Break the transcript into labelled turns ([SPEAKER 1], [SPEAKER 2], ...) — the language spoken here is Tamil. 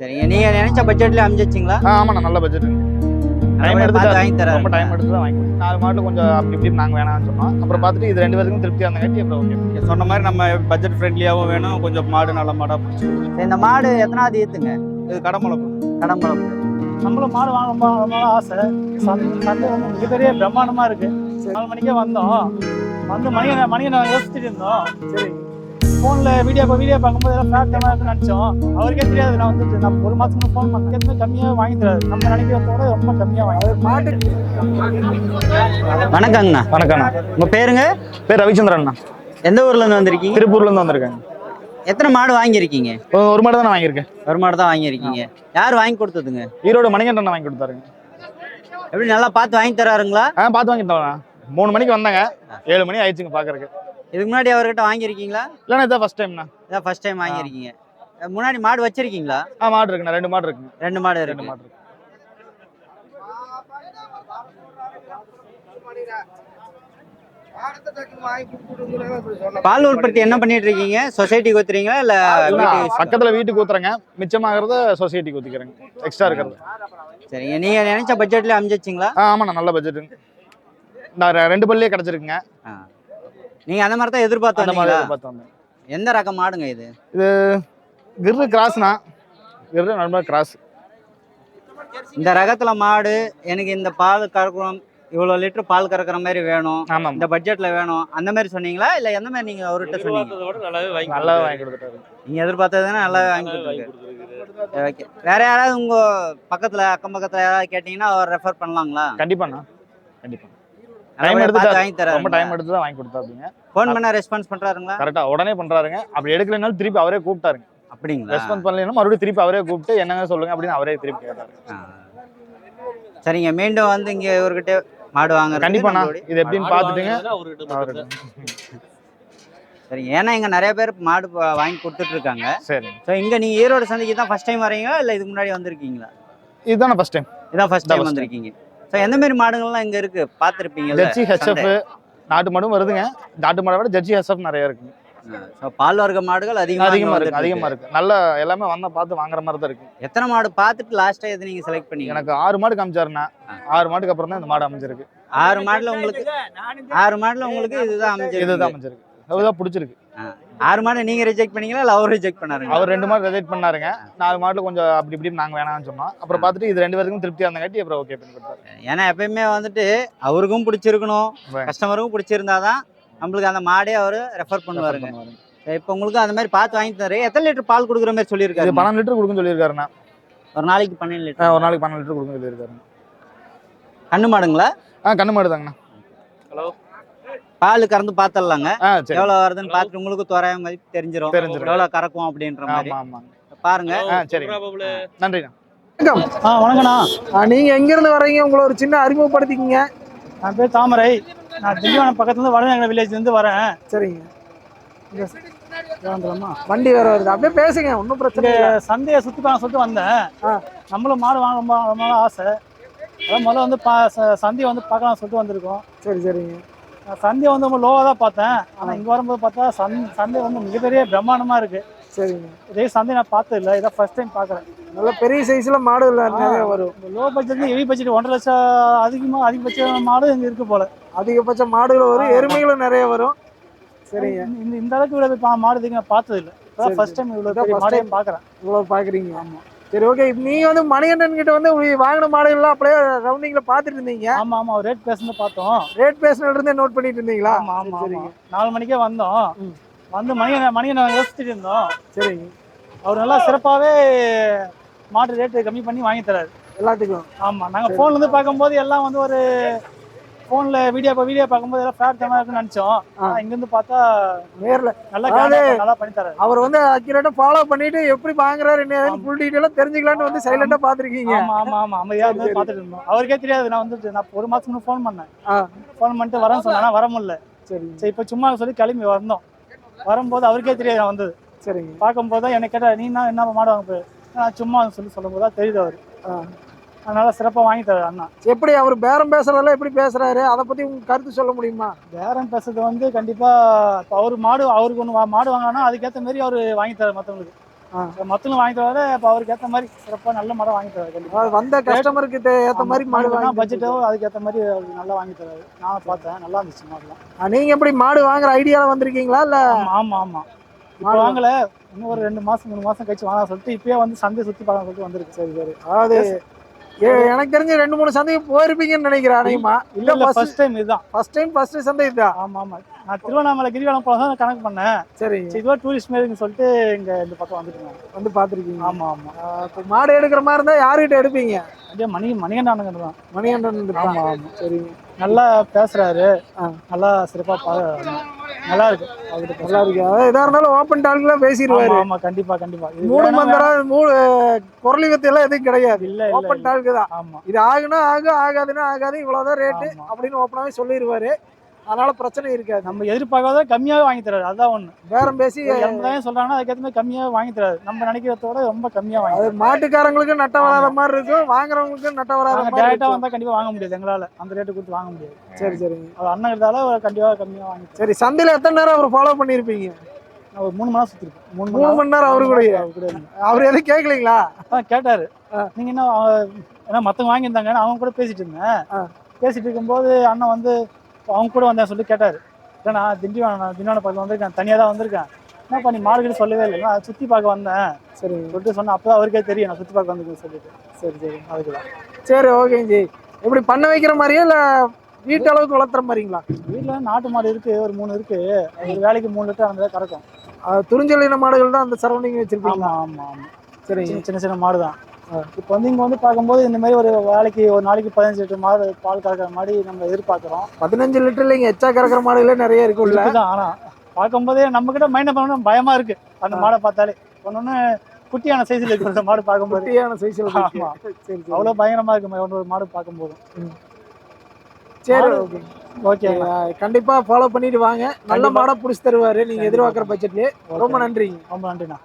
[SPEAKER 1] சரிங்க. நீங்க நினைச்ச பட்ஜெட்ல அமைஞ்சிச்சிங்களா
[SPEAKER 2] ஆ ஆமாண்ணா நல்ல பட்ஜெட் டைம் எடுத்து
[SPEAKER 1] வாங்கி தராரு.
[SPEAKER 2] ரொம்ப டைம் எடுத்து தான் வாங்கி கொடுத்தோம். நாலு மாடல் கொஞ்சம் அப்படி இப்படி நாங்கள் வேணாம்னு சொன்னோம். அப்புறம் பார்த்துட்டு இது ரெண்டு பேருக்கும் திருப்தியாக இருந்தங்காட்டி அப்புறம் ஓகே
[SPEAKER 3] நீங்க சொன்ன மாதிரி நம்ம பட்ஜெட் ஃப்ரெண்ட்லியாகவும் வேணும். கொஞ்சம் மாடு நல்ல மாடா பிடிச்சி
[SPEAKER 1] இந்த மாடு எத்தனாவது ஈத்துங்க
[SPEAKER 3] இது கடமுளப்பு
[SPEAKER 1] கடம்பளப்பு
[SPEAKER 4] நம்மளும் மாடு வாங்க ரொம்ப ரொம்ப ஆசை. சந்தை வந்து மிகப்பெரிய பிரம்மாண்டமா இருக்கு. நாலு மணிக்கே வந்தோம். வந்து மணியை மணியை நான் யோசிச்சுட்டு இருந்தோம். சரி. ஃபோனில் வீடியோ வீடியோ பார்க்கும்போது எல்லாம் டைமாக இருக்குன்னு நினச்சோம். அவருக்கே தெரியாது நான் வந்துட்டு நான் ஒரு மாதத்துக்கு ஃபோன் எதுவுமே கம்மியாக வாங்கி தராது. நம்ம நினைக்கிறதோட ரொம்ப கம்மியாக வாங்கி மாட்டு
[SPEAKER 1] வணக்கங்கண்ணா
[SPEAKER 2] வணக்கம்ண்ணா
[SPEAKER 1] உங்க பேருங்க?
[SPEAKER 2] பேர் ரவிச்சந்திரன்ண்ணா
[SPEAKER 1] எந்த ஊர்ல இருந்து வந்திருக்கீங்க?
[SPEAKER 2] திருப்பூர்லேருந்து வந்திருக்காங்க.
[SPEAKER 1] எத்தனை மாடு வாங்கியிருக்கீங்க?
[SPEAKER 2] ஒரு- ஒரு மாடு தான் நான் வாங்கியிருக்கேன்.
[SPEAKER 1] ஒரு மாடு தான் வாங்கியிருக்கீங்க. யார் வாங்கி கொடுத்ததுங்க?
[SPEAKER 2] ஈரோடு மணிகண்டன் வாங்கி கொடுத்தாருங்க.
[SPEAKER 1] எப்படி நல்லா பார்த்து வாங்கி தராருங்களா?
[SPEAKER 2] ஆ பார்த்து வாங்கிட்டோம்ண்ணா மூணு மணிக்கு வந்தாங்க. ஏழு மணி ஆயிடுச்சுங்க பார்க்கறக்கு
[SPEAKER 1] இதுக்கு முன்னாடி அவர்கிட்ட வாங்கியிருக்கீங்களா?
[SPEAKER 2] இல்லைண்ணா இதான் ஃபஸ்ட் டைம்ண்ணா
[SPEAKER 1] இதான் ஃபர்ஸ்ட் டைம் வாங்கியிருக்கீங்க. முன்னாடி மாடு வச்சிருக்கீங்களா?
[SPEAKER 2] ஆ மாடு இருக்குண்ணா ரெண்டு மாடு இருக்குங்க.
[SPEAKER 1] ரெண்டு மாடு
[SPEAKER 2] ரெண்டு மாடு இருக்கு.
[SPEAKER 1] பால் உற்பத்தி என்ன பண்ணிட்டு இருக்கீங்க சொசைட்டிக்கு ஊத்துறீங்களா இல்ல
[SPEAKER 2] பக்கத்துல வீட்டுக்கு ஊத்துறேங்க மிச்சமாகறத சொசைட்டிக்கு ஊத்திக்கிறேங்க எக்ஸ்ட்ரா இருக்கிறது.
[SPEAKER 1] சரிங்க நீங்க நினைச்ச பட்ஜெட்ல அமைஞ்சிச்சிங்களா
[SPEAKER 2] ஆமாண்ணா நல்ல பட்ஜெட்டுங்க ரெண்டு பல்லே கிடச்சிருக்குங்க.
[SPEAKER 1] நீங்க அந்த மாதிரி தான் எதிர்பார்த்து
[SPEAKER 2] அந்த மாதிரி
[SPEAKER 1] வந்தீங்களா
[SPEAKER 2] பார்த்து வந்தேன்.
[SPEAKER 1] எந்த ரகம் மாடுங்க இது?
[SPEAKER 2] கிர்ரு கிராஸ்ண்ணா கிர்ரு நல்ல கிராஸ்.
[SPEAKER 1] இந்த ரகத்துல மாடு எனக்கு இந்த பால் கறக்குறோம் இவ்வளவு லிட்டர் பால் கறக்குற மாதிரி வேணும்.
[SPEAKER 2] ஆமாம்.
[SPEAKER 1] இந்த பட்ஜெட்ல வேணும். அந்த மாதிரி சொன்னீங்களா? இல்ல எந்த மாதிரி நீங்க அவர்கிட்ட சொன்னீங்க?
[SPEAKER 2] நல்லா வாங்கி கொடுத்துட்டாரு.
[SPEAKER 1] நீங்க எதிர்பார்த்ததுன்னா நல்லா வாங்கி கொடுத்துருக்கு ஓகே. வேற யாராவது உங்க பக்கத்துல அக்கம் பக்கத்துல யாராவது கேட்டீங்கன்னா அவர் ரெஃபர் பண்ணலாங்களா?
[SPEAKER 2] கண்டிப்பாண்ணா. கண்டிப்பா டைம் எடுத்து
[SPEAKER 1] வாங்கி
[SPEAKER 2] ரொம்ப டைம்
[SPEAKER 1] தராரு
[SPEAKER 2] எடுத்து தான் வாங்கி கொடுத்தாருங்க
[SPEAKER 1] ஃபோன் பண்ணா ரெஸ்பான்ஸ் பண்றாருங்களா?
[SPEAKER 2] கரெக்டா உடனே பண்றாருங்க. அப்படி எடுக்கலைனாலும் திருப்பி அவரே கூப்பிட்டாருங்க.
[SPEAKER 1] அப்படிங்களா?
[SPEAKER 2] ரெஸ்பான்ஸ் பண்ணலைன்னா மறுபடியும் திருப்பி அவரே கூப்பிட்டு என்னங்க சொல்லுங்க அப்படின்னு அவரே திருப்பி கேட்டாரு.
[SPEAKER 1] சரிங்க மீண்டும் வந்து இங்க இவர்கிட்ட மாடு வாங்க
[SPEAKER 2] கண்டிப்பாண்ணா இது எப்படின்னு பார்த்துட்டுங்க. அவரு
[SPEAKER 1] சரிங்க ஏன்னா இங்க நிறைய பேர் மாடு வாங்கி கொடுத்துட்டு இருக்காங்க
[SPEAKER 2] சரி.
[SPEAKER 1] ஸோ இங்க நீங்க ஈரோடு சந்தைக்கு தான் ஃபர்ஸ்ட் டைம் வரீங்களா இல்ல இதுக்கு முன்னாடி வந்திருக்கீங்களா?
[SPEAKER 2] இதுதானே ஃபர்ஸ்ட் டைம்
[SPEAKER 1] இதான் ஃபர்ஸ்ட் டைம்
[SPEAKER 2] first
[SPEAKER 1] வந்திருக்கீங்க. ஸோ எந்த மாதிரி மாடுகள்லாம் இங்க இருக்கு? பார்த்துருப்பீங்கல்ல
[SPEAKER 2] ஜட்ஜி ஹெச்எஃப் நாட்டு மாடும் வருதுங்க. நாட்டு மாடை விட ஜட்ஜி ஹெச்எஃப் நிறைய இருக்குங்க
[SPEAKER 1] ஸோ பால் வர்க்க மாடுகள் அதிகமா
[SPEAKER 2] அதிகமா
[SPEAKER 1] இங்க
[SPEAKER 2] இருக்கு
[SPEAKER 1] வந்துட்டு
[SPEAKER 2] அதிகமா இருக்கு. நல்லா எல்லாமே வந்தா பார்த்து வாங்குற மாதிரி தான் இருக்கு.
[SPEAKER 1] எத்தனை மாடு பார்த்துட்டு லாஸ்டா எது நீங்க செலக்ட் பண்ணீங்க?
[SPEAKER 2] எனக்கு ஆறு மாடு காமிச்சாருண்ணா ஆறு மாடுக்கு அப்புறம் தான் இந்த மாடு அமைஞ்சிருக்கு.
[SPEAKER 1] ஆறு மாடுல உங்களுக்கு ஆறு மாடுல உங்களுக்கு இதுதான் அமைஞ்சிருக்கு.
[SPEAKER 2] இதுதான் அமைஞ்சிருக்கு. அதுதான் பிடிச்சிருக்கு.
[SPEAKER 1] ஆறு மாடு நீங்க ரிஜெக்ட் பண்ணீங்களா இல்ல அவர் ரிஜெக்ட் பண்ணாருங்க
[SPEAKER 2] அவர் ரெண்டு மாடு ரிஜெக்ட் பண்ணாருங்க. நாலு மாடுல கொஞ்சம் அப்படி இப்படி நாங்க வேணாம்னு சொன்னோம். அப்புறம் பார்த்துட்டு இது ரெண்டு பேருக்கும் திருப்தியா இருந்தங்காட்டி அப்புறம் ஓகே பண்ணி கொடுத்தாரு.
[SPEAKER 1] ஏன்னா எப்பயுமே வந்துட்டு அவருக்கும் பிடிச்சிருக்கணும். கஸ்டமருக்கும் பிடிச்சிருந்தாதான் நம்மளுக்கு அந்த மாடே அவர் ரெஃபர் பண்ணுவாருங்க. இப்போ உங்களுக்கு அந்த மாதிரி பார்த்து வாங்கி தரு எத்தனை லிட்டர் பால் கொடுக்குற மாதிரி சொல்லியிருக்காரு?
[SPEAKER 2] பன்னெண்டு லிட்டர் கொடுக்குன்னு சொல்லியிருக்காருண்ணா.
[SPEAKER 1] ஒரு நாளைக்கு பன்னெண்டு லிட்டர்.
[SPEAKER 2] ஒரு நாளைக்கு பன்னெண்டு லிட்டர் கொடுக்குன்னு சொல்லியிருக்காருண்ணா.
[SPEAKER 1] கண்ணு மாடுங்களா?
[SPEAKER 2] ஆ கண்ணு மாடு தாங்கண்ணா
[SPEAKER 1] பால் கறந்து பார்த்துடலாங்க எவ்வளவு வருதுன்னு பார்த்துட்டு உங்களுக்கு தோராய மதிப்பு தெரிஞ்சிரும்.
[SPEAKER 2] தெரிஞ்சிரும்.
[SPEAKER 1] எவ்வளவு கறக்கும் அப்படின்ற மாதிரி. பாருங்க.
[SPEAKER 2] நன்றிண்ணா.
[SPEAKER 4] ஆ வணக்கண்ணா
[SPEAKER 5] நீங்க எங்க இருந்து வர்றீங்க? உங்களை ஒரு சின்ன அறிமுகப்படுத்திக்கிங்க.
[SPEAKER 4] என் பேர் தாமரை. நான் திண்டிவனம் பக்கத்துலேருந்து வடநகர வில்லேஜ்லேருந்து வரேன்.
[SPEAKER 5] சரிங்க. வண்டி வேற வருது. அப்படியே பேசுங்க ஒன்றும் பிரச்சனை
[SPEAKER 4] சந்தையை சுற்றி பார்க்க சொல்லிட்டு வந்தேன்.
[SPEAKER 5] ஆ.
[SPEAKER 4] நம்மளும் மாடு வாங்க ரொம்ப ஆசை. அதான் முதல்ல வந்து பா ச- சந்தையை வந்து பார்க்கலாம் சொல்லிட்டு வந்திருக்கோம்.
[SPEAKER 5] சரி சரிங்க.
[SPEAKER 4] நான் சந்தையை வந்து ரொம்ப லோவாக தான் பார்த்தேன். ஆனால் இங்கே வரும்போது பார்த்தா சந் சந்தை வந்து மிகப்பெரிய பிரம்மாண்டமாக இருக்குது
[SPEAKER 5] சரிங்க.
[SPEAKER 4] இதே சந்தை நான் பார்த்தது இல்லை இதான் ஃபர்ஸ்ட் டைம் பார்க்குறேன்.
[SPEAKER 5] நல்ல பெரிய சைஸ்ல மாடு இல்ல நிறைய வரும்.
[SPEAKER 4] லோ பட்ஜெட் ஹெவி பட்ஜெட் ஒன்றரை லட்சம் அதிகமாக அதிகபட்ச மாடு இங்கே இருக்கு போல.
[SPEAKER 5] அதிகபட்ச மாடுகள் வரும். எருமைகளும் நிறைய வரும். சரிங்க.
[SPEAKER 4] இந்த இந்த அளவுக்கு இவ்வளோ மாடு பார்த்தது இல்லை ஃபர்ஸ்ட் டைம் இவ்வளோ மாடையும் பார்க்குறேன்.
[SPEAKER 5] இவ்வளவு பாக்குறீங்க ஆமா. சரி ஓகே நீங்க வந்து மணிகண்டன் கிட்ட வந்து வாங்கின மாடுகள்லாம் அப்படியே ரவுண்டிங்ல பாத்துட்டு இருந்தீங்க.
[SPEAKER 4] ஆமாம் ஆமாம் ரேட் பேசுனது பார்த்தோம்.
[SPEAKER 5] ரேட் பேசினதுல இருந்தே நோட் பண்ணிட்டு இருந்தீங்களா?
[SPEAKER 4] ஆமா ஆமா
[SPEAKER 5] சரி,
[SPEAKER 4] ஆமா. நாலு மணிக்கே வந்தோம். வந்து மணியை நாங்கள் யோசிச்சுட்டு இருந்தோம்.
[SPEAKER 5] சரிங்க.
[SPEAKER 4] அவர் நல்லா சிறப்பாகவே மாட்டு ரேட்டு கம்மி பண்ணி வாங்கி தராரு.
[SPEAKER 5] எல்லாத்துக்கும்.
[SPEAKER 4] ஆமா நாங்க ஃபோன்ல இருந்து பார்க்கும்போது எல்லாம் வந்து ஒரு ஃபோன்ல வீடியோ வீடியோ பார்க்கும்போது எல்லாம் ஃபேட் டைமாக இருக்குன்னு நினச்சோம்.
[SPEAKER 5] ஆ.
[SPEAKER 4] இங்க இருந்து பார்த்தா
[SPEAKER 5] நேர்ல.
[SPEAKER 4] நல்லா நல்லா பண்ணி தராரு
[SPEAKER 5] அவர் வந்து அக்யூரேட்டா ஃபாலோ பண்ணிட்டு எப்படி வாங்குறாரு என்ன
[SPEAKER 4] ஆமா.
[SPEAKER 5] ஃபுல் டீடைலா தெரிஞ்சுக்கலாம்னு வந்து சைலண்டா பாத்துருக்கீங்க
[SPEAKER 4] ஆமா ஆமா ஆமா. அமைதியா இருந்து
[SPEAKER 5] சரி.
[SPEAKER 4] பார்த்துட்டு இருந்தோம். அவருக்கே தெரியாது. நான் வந்து நான் ஒரு மாசத்துக்கு ஃபோன் பண்ணேன். ஃபோன் பண்ணிட்டு வரேன்னு சொன்னா வர முடியல.
[SPEAKER 5] சரி.
[SPEAKER 4] சரி இப்போ சும்மா சொல்லி கிளம்பி வந்தோம். வரும்போது அவருக்கே தெரியாது நான் வந்தது.
[SPEAKER 5] சரிங்க.
[SPEAKER 4] பார்க்கும்போது தான் எனக்கு கேட்டா நீ என்ன என்ன மாடு வாங்க நான் சும்மா சொல்லி சொல்லும்போது தான் தெரியுது அவர். அதனால சிறப்பாக வாங்கி தராரு அண்ணா.
[SPEAKER 5] எப்படி அவர் பேரம் பேசுறதெல்லாம் எப்படி பேசுறாரு? அதை பத்தி உங்க கருத்து சொல்ல முடியுமா?
[SPEAKER 4] பேரம் பேசுறது வந்து கண்டிப்பா இப்போ அவர் மாடு அவருக்கு ஒன்று மாடு வாங்கினா அதுக்கேற்ற மாதிரி அவர் வாங்கி தராரு மற்றவங்களுக்கு மொத்தம் வாங்கி தராரு அப்போ அவருக்கு ஏற்ற மாதிரி சிறப்பாக நல்ல மாடம் வாங்கி தராரு கண்டிப்பா.
[SPEAKER 5] வந்த கஸ்டமருக்கு ஏத்த மாதிரி மாடு வாங்கி
[SPEAKER 4] பட்ஜெட்டோ அதுக்கேற்ற மாதிரி அவருக்கு நல்லா வாங்கி தராரு. நான் பார்த்தேன் நல்லா இருந்துச்சு மாடலாம்.
[SPEAKER 5] நீங்க எப்படி மாடு வாங்குற ஐடியால வந்திருக்கீங்களா இல்ல?
[SPEAKER 4] ஆமா ஆமா இப்போ
[SPEAKER 5] மாடு
[SPEAKER 4] வாங்கல இன்னும் ஒரு ரெண்டு மாசம் மூணு மாசம் கழிச்சு வாங்க சொல்லிட்டு இப்பயே வந்து சந்தை சுத்தி பார்க்க சொல்லிட்டு வந்திருக்கு சரி சரி.
[SPEAKER 5] அதாவது எனக்கு தெரிஞ்ச ரெண்டு மூணு சந்தைக்கு போயிருப்பீங்கன்னு நினைக்கிறேன் அனைமா
[SPEAKER 4] இல்ல ஃபர்ஸ்ட் டைம் இதுதான்.
[SPEAKER 5] ஃபர்ஸ்ட் டைம் ஃபர்ஸ்ட் சந்தை இதுதான்.
[SPEAKER 4] ஆமா ஆமா. நான் திருவண்ணாமலை கிரிவலம் போல தான் கணக்கு பண்ணேன்.
[SPEAKER 5] சரி.
[SPEAKER 4] இதுவா டூரிஸ்ட் மாரின்னு சொல்லிட்டு இங்க இந்த பக்கம் வந்துருக்கேன்
[SPEAKER 5] வந்து பாத்திருக்கீங்க
[SPEAKER 4] ஆமா ஆமா.
[SPEAKER 5] இப்போ மாடு எடுக்கிற மாதிரி இருந்தா யாருகிட்ட எடுப்பீங்க?
[SPEAKER 4] அப்படியே மணி மணிகண்டானுங்க தான்.
[SPEAKER 5] மணிகண்டன்
[SPEAKER 4] ஆமா. ஆமா.
[SPEAKER 5] சரிங்க.
[SPEAKER 4] நல்லா பேசுறாரு. நல்லா சிறப்பா நல்லா இருக்கு
[SPEAKER 5] நல்லா இருக்கு அதாவது எதா இருந்தாலும் ஓப்பன் டால்க்ல பேசிடுவாரு
[SPEAKER 4] ஆமா கண்டிப்பா கண்டிப்பா.
[SPEAKER 5] மூணு மந்திரா மூணு குரலி வித்து எல்லாம் எதுவும் கிடையாது.
[SPEAKER 4] இல்ல
[SPEAKER 5] ஓப்பன். டால்க்கு தான்.
[SPEAKER 4] ஆமா.
[SPEAKER 5] இது ஆகுனா ஆகும் ஆகாதுன்னா ஆகாது. இவ்வளவுதான் ரேட்டு. அப்படின்னு ஓப்பனாவே சொல்லிடுவாரு அதனால பிரச்சனை இருக்காது.
[SPEAKER 4] நம்ம எதிர்பார்க்காத கம்மியாவே வாங்கி தராரு. அதான் ஒண்ணு.
[SPEAKER 5] பேரம் பேசி
[SPEAKER 4] எண்பதாயிரம் சொல்றாங்கன்னா அதுக்கேற்ற மாதிரி கம்மியாவே வாங்கி தராரு. நம்ம நினைக்கிறதோட ரொம்ப கம்மியா வாங்கி
[SPEAKER 5] அது மாட்டுக்காரங்களுக்கு நட்ட வராத மாதிரி இருக்கும். வாங்குறவங்களுக்கு நட்ட வராத
[SPEAKER 4] நாங்க
[SPEAKER 5] மாதிரி
[SPEAKER 4] டேரக்டா
[SPEAKER 5] இருக்கும்.
[SPEAKER 4] வந்தா கண்டிப்பா வாங்க முடியாது எங்களால. அந்த ரேட்டு கொடுத்து வாங்க முடியாது.
[SPEAKER 5] சரி சரிங்க
[SPEAKER 4] அது அண்ணன் இருந்தால கண்டிப்பா கம்மியா வாங்கி.
[SPEAKER 5] சரி சந்தையில எத்தனை நேரம் அவர் ஃபாலோ பண்ணிருப்பீங்க
[SPEAKER 4] நான் ஒரு மூணு மாசம் சுத்திருக்கேன் மூணு
[SPEAKER 5] மூணு மணி நேரம் அவரு?
[SPEAKER 4] அவரு கூட.
[SPEAKER 5] அவர் எதுவும் கேட்கலீங்களா
[SPEAKER 4] அதான் கேட்டாரு.
[SPEAKER 5] ஆ.
[SPEAKER 4] நீங்க என்ன ஏன்னா மத்தவங்க வாங்கியிருந்தாங்க அவங்க கூட பேசிட்டு இருந்தேன்.
[SPEAKER 5] ஆ.
[SPEAKER 4] பேசிட்டு இருக்கும்போது அண்ணன் வந்து அவங்க கூட வந்தேன் சொல்லி கேட்டாரு. இல்லை நான் திண்டிவனம் திண்டிவனம் பக்கம் வந்திருக்கேன் தனியாக தான் வந்திருக்கேன். என்ன பண்ணி மார்க்கெட் சொல்லவே இல்லை. நான் சுற்றி பார்க்க வந்தேன்.
[SPEAKER 5] சரிங்க
[SPEAKER 4] சொல்லிட்டு சொன்னேன் அப்போ அவருக்கே தெரியும். நான் சுற்றி பார்க்க வந்திருக்கேன் சொல்லிட்டு.
[SPEAKER 5] சரி சரி.
[SPEAKER 4] அதுக்கு தான்
[SPEAKER 5] சரி ஓகேங்க ஜி. எப்படி பண்ண வைக்கிற மாதிரியா இல்ல வீட்டு அளவுக்கு வளர்த்துற மாதிரிங்களா?
[SPEAKER 4] வீட்டில் நாட்டு மாடு இருக்கு ஒரு மூணு இருக்கு. அது ஒரு வேலைக்கு மூணு லிட்டர் அந்த கறக்கும்.
[SPEAKER 5] அது துறிஞ்சலின மாடுகள் தான் அந்த சரௌண்டிங் வச்சிருப்பீங்களா?
[SPEAKER 4] ஆமாம் ஆமாம் சின்ன சின்ன சின்ன மாடு தான் இப்போ வந்து இங்கே வந்து பார்க்கும்போது இந்த மாதிரி ஒரு வேலைக்கு ஒரு நாளைக்கு பதினஞ்சு லிட்டர் மாடு பால் கறக்கிற மாதிரி நம்ம எதிர்பார்க்குறோம்.
[SPEAKER 5] பதினஞ்சு லிட்டர்ல இங்க எச்சா கறக்கிற மாடுகளே நிறைய இருக்குல்ல
[SPEAKER 4] தான் ஆனா பார்க்கும்போதே நம்ம கிட்ட மைண்ட் பண்ணணும் பயமா இருக்கு. அந்த மாடை பார்த்தாலே. ஒன்னொன்னு குட்டியான சைஸ்ல இருக்கு அந்த மாடு பார்க்கும்போது.
[SPEAKER 5] குட்டியான சைஸ்ல
[SPEAKER 4] ஆமா.
[SPEAKER 5] சரி
[SPEAKER 4] அவ்வளவு பயங்கரமா இருக்கு. ஒன்று ஒரு மாடு பார்க்கும்போது.
[SPEAKER 5] சரி ஓகே.
[SPEAKER 4] ஓகே.
[SPEAKER 5] கண்டிப்பா ஃபாலோ பண்ணிட்டு வாங்க. நல்ல. மாடை புடிச்சு தருவாரு. நீங்க எதிர்பார்க்குற பட்ஜெட்லயே ரொம்ப நன்றிங்க.
[SPEAKER 4] ரொம்ப நன்றிண்ணா.